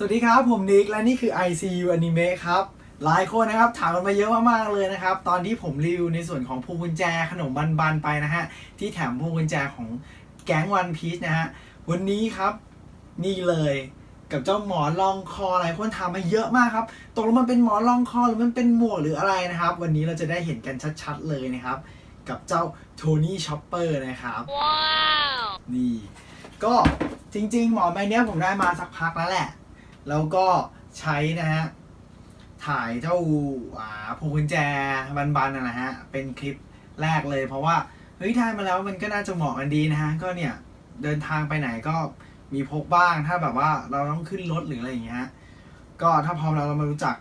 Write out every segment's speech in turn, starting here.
สวัสดีครับ ผมนิกและนี่คือ ICU Anime ครับ หลายคนนะครับถามกันมาเยอะมากๆเลยนะครับ ตอนที่ผมรีวิวในส่วนของพวงกุญแจขนมบันๆไปนะฮะ ที่แถมพวงกุญแจของแก๊งวันพีชนะฮะ วันนี้ครับนี่เลยกับเจ้าหมอนรองคอหลายคนถามมาเยอะมากครับตกลงมันเป็นหมอนรองคอหรือมันเป็นหมวกหรืออะไรนะครับ วันนี้เราจะได้เห็นกันชัดๆเลยนะครับ กับเจ้าโทนี่ช็อปเปอร์นะครับ Wow! นี่ ก็จริงๆ หมอนใบเนี้ยผมได้มาสักพักแล้วแหละ แล้วก็ใช้นะฮะถ่ายเจ้าอ่าพวงกุญแจบันๆนะฮะเป็นคลิปแรกเลย เพราะว่าเฮ้ยถ่ายมาแล้วมันก็น่าจะเหมาะกันดีนะฮะก็เนี่ยเดินทางไปไหนก็มีพกบ้างถ้าแบบว่าเราต้องขึ้นรถหรืออะไรอย่างเงี้ยก็ถ้าพร้อมแล้วเรามารู้จัก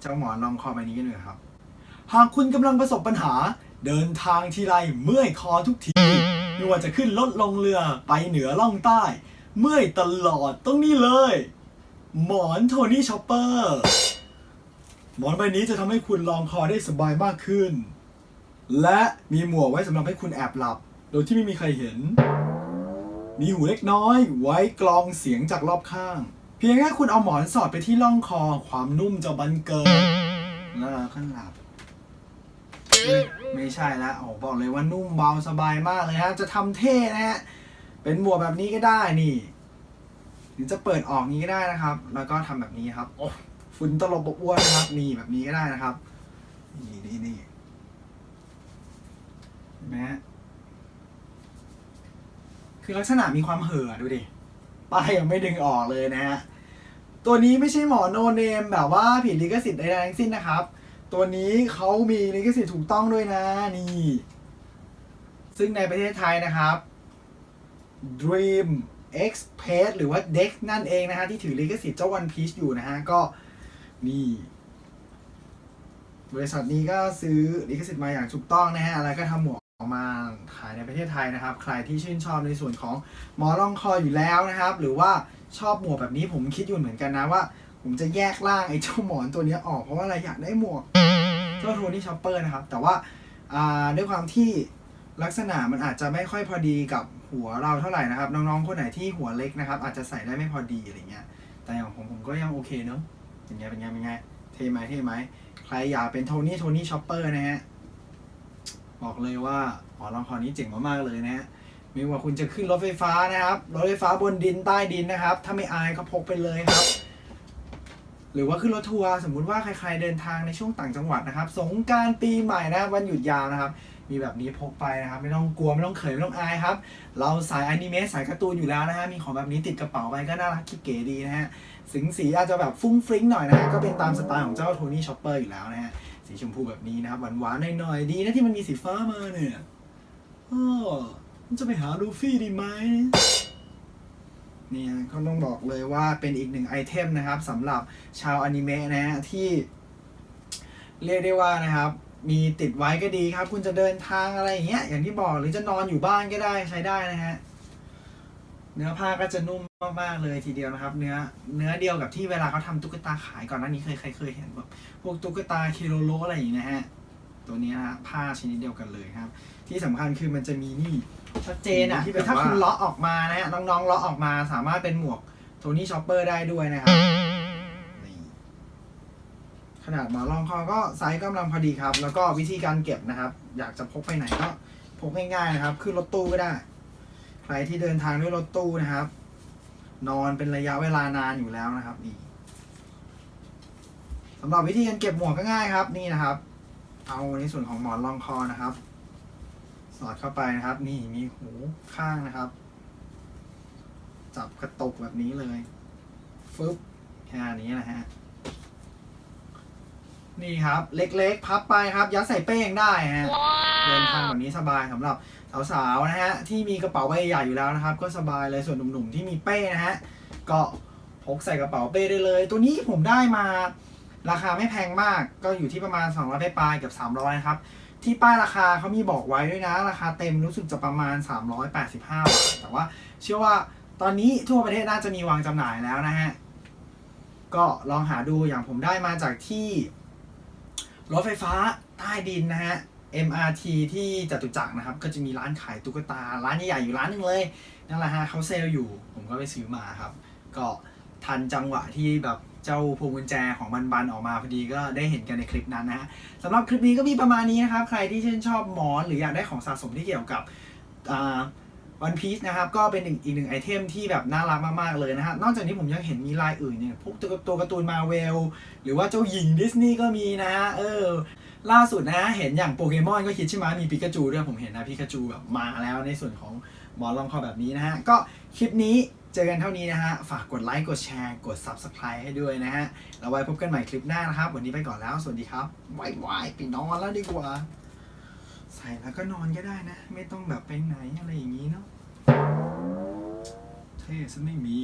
เจ้าหมอนรองคอใบนี้กันเลยครับ หากคุณกำลังประสบปัญหา เดินทางทีไรเมื่อยคอทุกทีไม่ว่าจะขึ้นรถลงเรือไปเหนือล่องใต้ เมื่อยตลอดต้องนี่เลย หมอนโทนี่ช็อปเปอร์หมอนใบนี้จะทำให้คุณลองคอได้สบายมากขึ้น และมีหมวกไว้สำหรับให้คุณแอบหลับ โดยที่ไม่มีใครเห็น มีหูเล็กน้อย ไว้กรองเสียงจากรอบข้าง เพียงแค่คุณเอาหมอนสอดไปที่ล่องคอความนุ่มจะบันเกิดแล้วเราก็หลับ ไม่ใช่แล้วโอ้บอกเลยว่านุ่มเบาสบายมากเลยฮะ จะทำเท่นะฮะ เป็นหมวกแบบนี้ก็ได้นี่ รือจะเปิดออกนี้ก็ได้นะครับ แล้วก็ทำแบบนี้ครับโอ้ฝุ่นตลบอบอวนนะครับ นี่แบบนี้ก็ได้นะครับ นี่นี่นี่เห็นไหมฮะคือลักษณะมีความเห่อะดูดิป้ายยังไม่ดึงออกเลยนะฮะตัวนี้ไม่ใช่หมอโนเนมแบบว่าผิดลิขสิทธิ์ใดๆทั้งสิ้นนะครับ ตัวนี้เขามีลิขสิทธิ์ถูกต้องด้วยนะนี่ ซึ่งในประเทศไทยนะครับ Dream Express หรือว่า Dex นั่นเองนะฮะ ที่ถือลิขสิทธิ์เจ้า One Piece อยู่นะฮะ ก็นี่บริษัทนี้ก็ซื้อลิขสิทธิ์มาอย่างถูกต้องนะฮะแล้วก็ทำหมวกออกมาขายในประเทศไทยนะครับ ใครที่ชื่นชอบในส่วนของหมอรองคออยู่แล้วนะครับ หรือว่าชอบหมวกแบบนี้ผมคิดอยู่เหมือนกันนะว่า ผมจะแยกล่างไอ้เจ้าหมอนตัวเนี้ยออกเพราะว่าอะไรอยากได้หมวกเจ้าโทนี่ช็อปเปอร์นะครับ แต่ว่าด้วยความที่ลักษณะมันอาจจะไม่ค่อยพอดีกับ หัวเราเท่าไหร่นะครับ น้องๆคนไหนที่หัวเล็กนะครับ อาจจะใส่ได้ไม่พอดีอะไรเงี้ย แต่อย่างผมผมก็ยังโอเคเนอะเป็นไงเป็นไงเป็นไงเท่ไหมเท่ไหมใครอยากเป็นโทนี่โทนี่ช็อปเปอร์นะฮะบอกเลยว่าหมอลองคอนี้เจ๋งมากๆเลยนะฮะไม่ว่าคุณจะขึ้นรถไฟฟ้านะครับ รถไฟฟ้าบนดินใต้ดินนะครับ ถ้าไม่อายก็พกไปเลยครับ หรือว่าขึ้นรถทัวร์สมมุติว่าใครๆเดินทางในช่วงต่างจังหวัดนะครับ สงการปีใหม่นะวันหยุดยาวนะครับ มีแบบนี้พกไปนะครับ ไม่ต้องกลัวไม่ต้องเขินไม่ต้องอายครับ เราสายอนิเมะสายการ์ตูนอยู่แล้วนะฮะมีของแบบนี้ติดกระเป๋าไปก็น่ารักคิดเก๋ดีนะฮะสิงสีอาจจะแบบฟุ้งฟริ้งหน่อยนะฮะก็เป็นตามสไตล์ของเจ้าโทนี่ช็อปเปอร์อยู่แล้วนะฮะสีชมพูแบบนี้นะครับหวานๆหน่อยๆดีนะที่มันมีสีฟ้ามาเนี่ยอ้อจะไปหาลูฟี่ดีไหมเนี่ยก็ต้องบอกเลยว่าเป็นอีกหนึ่งไอเทมนะครับสำหรับชาวอนิเมะนะฮะที่เรียกได้ว่านะครับ มีติดไว้ก็ดีครับ คุณจะเดินทางอะไรอย่างเงี้ยอย่างที่บอกหรือจะนอนอยู่บ้านก็ได้ใช้ได้นะฮะเนื้อผ้าก็จะนุ่มมากๆเลยทีเดียวนะครับ เนื้อเนื้อเดียวกับที่เวลาเขาทำตุ๊กตาขายก่อนหน้านี้เคยใครเคยเห็นแบบพวกตุ๊กตาเคโลโลอะไรอย่างเงี้ยนะฮะตัวเนี้ยนะฮะผ้าชนิดเดียวกันเลยครับ ที่สำคัญคือมันจะมีนี่ชัดเจนอะที่ที่แบบถ้าว่า คุณเลาะออกมานะฮะน้องๆเลาะออกมาสามารถเป็นหมวกโทนี่ช็อปเปอร์ได้ด้วยนะครับนี่ข นาดหมอนรองคอก็ไซส์กำลังพอดีครับ แล้วก็วิธีการเก็บนะครับ อยากจะพกไปไหนก็พกง่ายๆนะครับ ขึ้นรถตู้ก็ได้ ใครที่เดินทางด้วยรถตู้นะครับ นอนเป็นระยะเวลานานอยู่แล้วนะครับนี่สำหรับวิธีการเก็บหมวกก็ง่ายครับ นี่นะครับ เอาในส่วนของหมอนรองคอนะครับ สอดเข้าไปนะครับ นี่มีหูข้างนะครับ จับกระตุกแบบนี้เลยฟึบแค่นี้นะฮะ นี่ครับ เล็กๆ พับไปครับ ยัดใส่เป้งได้ฮะเดินทาง Wow! แบบนี้สบายสำหรับสาวๆนะฮะที่มีกระเป๋าใบใหญ่อยู่แล้วนะครับ ก็สบายเลยส่วนหนุ่มๆที่มีเป้นะฮะก็พกใส่กระเป๋าเป้ได้เลย ตัวนี้ผมได้มาราคาไม่แพงมากก็อยู่ที่ประมาณ 200ปลายๆเกับ300นะครับที่ป้ายราคาเขามีบอกไว้ด้วยนะ ราคาเต็มรู้สึกจะประมาณ 385บาทแต่ว่า เชื่อว่าตอนนี้ทั่วประเทศน่าจะมีวางจำหน่ายแล้วนะฮะก็ลองหาดูอย่างผมได้มาจากที่ รถไฟฟ้าใต้ดินนะฮะ MRT ที่จตุจักรนะครับ ก็จะมีร้านขายตุ๊กตา ร้านใหญ่ๆอยู่ร้านหนึงเลยนั่นแหละฮะเขาเซลล์อยู่ ผมก็ไปซื้อมาครับ ก็ทันจังหวะที่แบบเจ้าพวงกุญแจของบันบันออกมาพอดีก็ได้เห็นกันในคลิปนั้นนะฮะสำหรับคลิปนี้ก็มีประมาณนี้นะครับ ใครที่ชื่นชอบหมอนหรืออยากได้ของสะสมที่เกี่ยวกับ วันพีซนะครับก็เป็นอีกหนึ่งไอเทมที่แบบน่ารักมาก ๆ เลยนะฮะนอกจากนี้ผมยังเห็นมีลายอื่นเนี่ยพวกตัวตัวการ์ตูนมาเวลหรือว่าเจ้าหญิงดิสนีย์ก็มีนะเออล่าสุดนะเห็นอย่างโปเกมอนก็คิดใช่ไหมมีปิกาจูด้วยผมเห็นนะปิกาจูแบบมาแล้วในส่วนของหมอนรองคอแบบนี้นะฮะก็คลิปนี้เจอกันเท่านี้นะฮะ ฝากกดไลค์กดแชร์กด Subscribe ให้ด้วยนะฮะแล้วไว้พบกันใหม่คลิปหน้านะครับ วันนี้ไปก่อนแล้ว สวัสดีครับวายวายไปนอนแล้วดีกว่า ใส่แล้วก็นอนก็ได้นะ ไม่ต้องแบบไปไหนอะไรอย่างนี้เนาะเท่ซะไม่มี